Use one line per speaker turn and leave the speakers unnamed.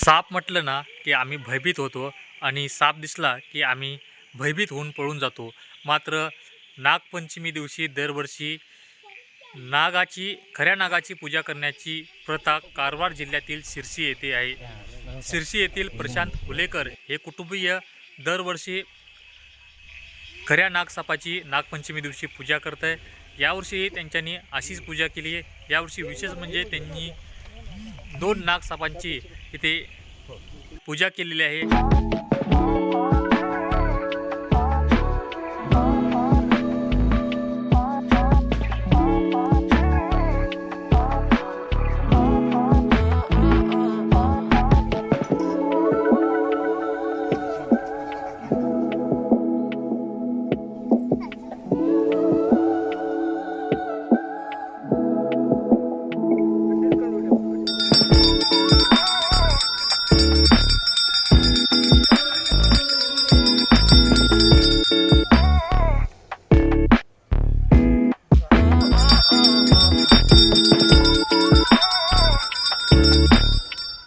साप म्हटलं ना की आम्ही भयभीत होतो आणि साप दिसला की आम्ही भयभीत होऊन पळून जातो. मात्र नागपंचमी दिवशी दरवर्षी नागाची खऱ्या नागाची पूजा करण्याची प्रथा कारवार जिल्ह्यातील शिरसी येथे आहे. शिरसी येथील प्रशांत फुलेकर हे कुटुंबीय दरवर्षी खऱ्या नागसापाची नागपंचमी दिवशी पूजा करत आहे. यावर्षीही त्यांच्यानी अशीच पूजा केली आहे. यावर्षी विशेष म्हणजे त्यांनी दोन नागसापांची इथे पूजा केलेली आहे.